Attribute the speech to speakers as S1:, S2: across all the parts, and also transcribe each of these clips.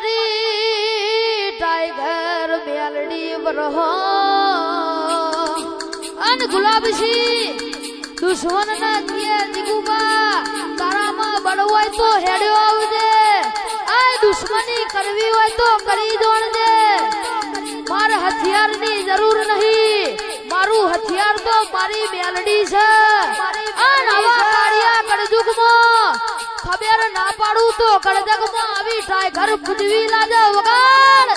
S1: મારી ટાઈગર મેલડી વરહો. અન ગુલાબસી દુશ્મન ના કિયે જીગુબા, તારામાં બળવાય તો હેડ્યો આવજે. આ દુશ્મની કરવી હોય તો કરી જોણજે મારે હથિયારની જરૂર નહીં. મારું હથિયાર તો મારી મેલડી છે. ખબર ના પાડું તો કળજગમાં આવી ટાઈગર ખુદવી લાજા વગાડ.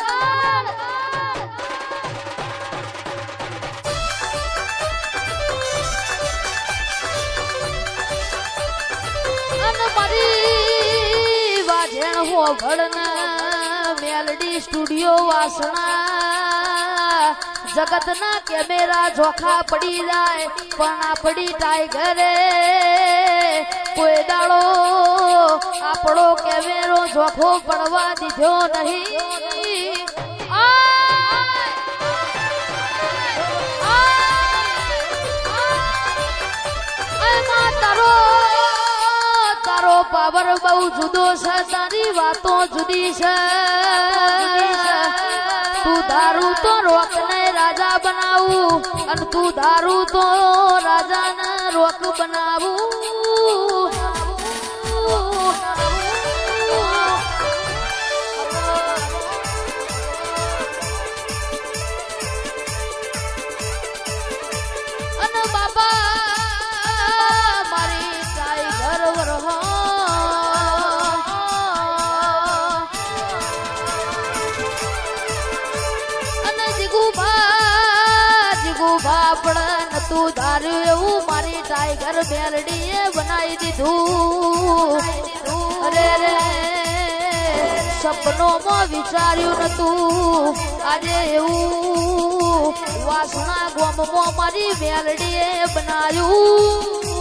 S1: વાજણ હો ઘડના મેલડી સ્ટુડિયો વાસણા. જગતના કેમેરા જોખા પડી જાય પણ આપડી ટાઈગરે કોઈ દાડો આપણો કેમેરો જોખો પડવા દીધો નહીં આય! એમાં તારો તારો પાવર બહુ જુદો છે તારી વાતો જુદી છે તું દારૂ તો રોક ને રાજા બનાવું અને તું દારૂ તો રાજા ને રોક બનાવું નતું ધાર્યું એવું મારી ટાઈગર મેલડીએ બનાવી દીધું. અરે રે સપનોમાં વિચાર્યું નતું. આજે એવું વાસણા ગોમમાં મારી મેલડીએ બનાવ્યું.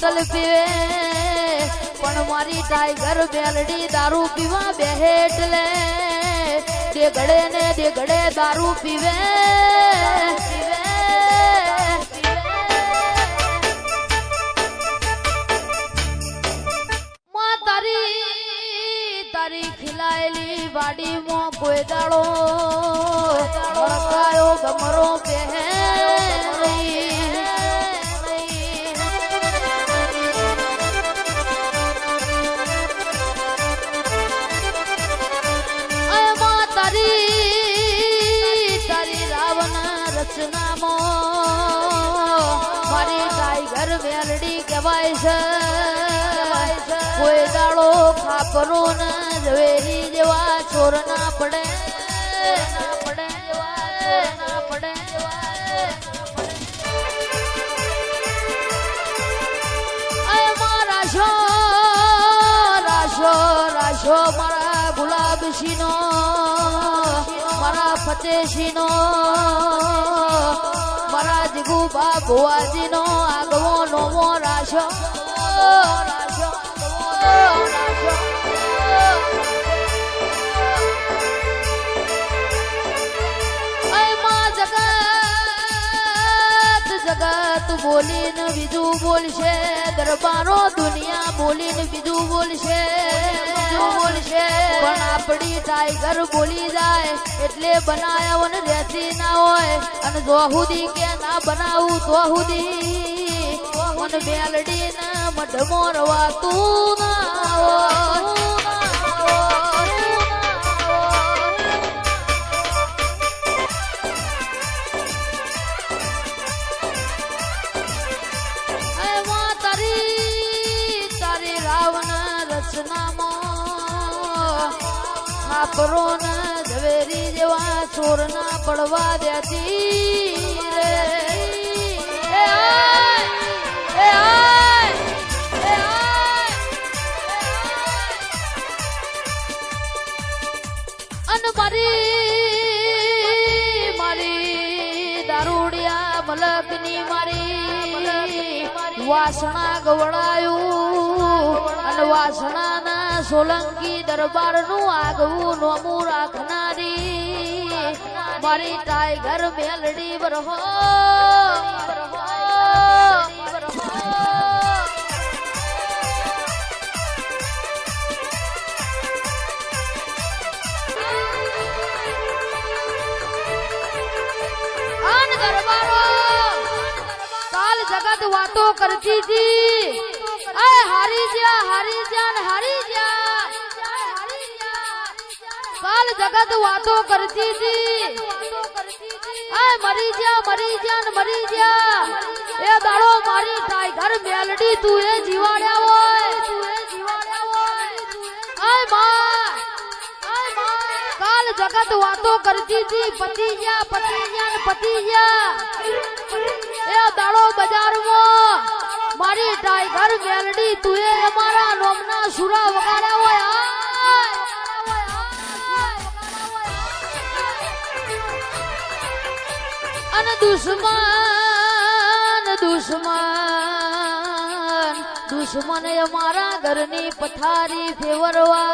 S1: બોટલ પીવે, પણ મારી ટાઈગર બેલડી દારૂ પીવા બેહે એટલે દેગડે ને દેગડે દારૂ પીવે તારી ખીલાયેલી વાડીમાં કોઈ દાડો ગમરો પહેરે. રાવણ મારી ટાઈગર મેલડી કહેવાય છે. કોઈ દાડો ખાપરો ના ઝવેરી જેવા ચોર ના પડે. ના પડે નો મારા મારા જીગુબા ભુવાજીનો આગવો નોમો રાશો જગત બોલીને બીજું બોલશે, દરબારો દુનિયા બોલીને બીજું બોલશે બીજું બોલશે. પણ આપણી ટાઈગર બોલી જાય એટલે બનાયા ને રેતી ના હોય, અને જો હુદી કે ના બનાવું તો હુદી મન મેલડી ના મઢમો રવાતું ના હોય. રાવણ રચનામાં જેવા ચોર ના પડવા દેતી રે એ! અન મારી મારી દારૂડિયા મલકની મારી વાસણા ગવડાયું અને વાસણાના સોલંકી દરબારનું આગવું નોમું રાખનારી મારી ટાઈગર મેલડી બરહો બરહો, બરહો. આન દરબારો કાલ જગત વાતો કરતી હતી એ હારી જ્યા હારી જ્યા ને હારી જ્યા કાલ જગત વાતો કરતી હતી એ મરી જ્યા મરી જ્યા ને મરી જ્યા એ દાડો મારી ટાઈગર મેલડી, તું એ જીવાડ્યા હોય. આયમાં આયમાં કાલ જગત વાતો કરતી હતી, પતિ ગયા પતિ ગયા ને પતિ ગયા. એ દાડો બજારમાં. મારી ટાઈગર મેલડી, તું એ અમારા નોમના સુરા વગાડ્યા હોય. આય. અને દુશ્મન દુશ્મન દુશ્મન અમારા ઘરની પથારી ફેવરવા.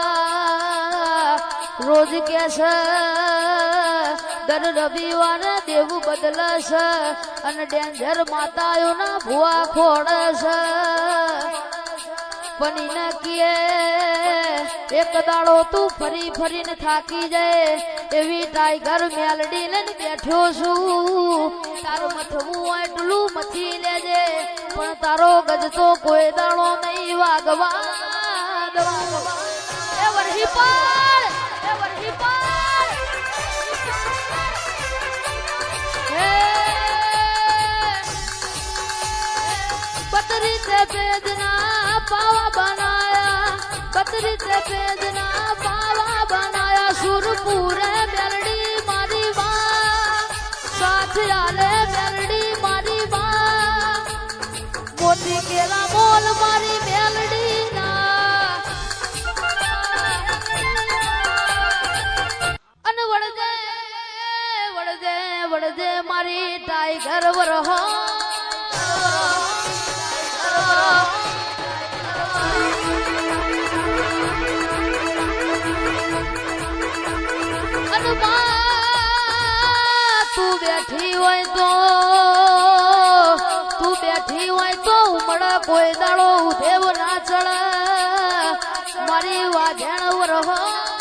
S1: રોજ કે છે દર રવિવારે દેવું બદલશે અને ડેન્જર માતાઓના ભુવા ખોડશે પણ ઈને કીએ. એક દાડો તું ફરી ફરીને થાકી જાય. એવી ટાઈગર મેલડી લઈને બેઠો છું. તારું મથવું એટલું મથી લેજે. પણ તારો ગજ તો કોઈ દાડો નહીં વાગવા દવા એ વરહી પાડ બતરી તે પેજના પાવા બનાયા સુરપુરે બેલડી મારી વા સાથ આલે મેલડી મારી વા મોતી કેલા મોલ મારી બેલડી ના. અને મારી ટાઈગર વરહો. બા તું હોય તો, તું હોય તો ઉમળે કોઈ દાડો ઉધેવ ના ચડે મારી વાઘેણ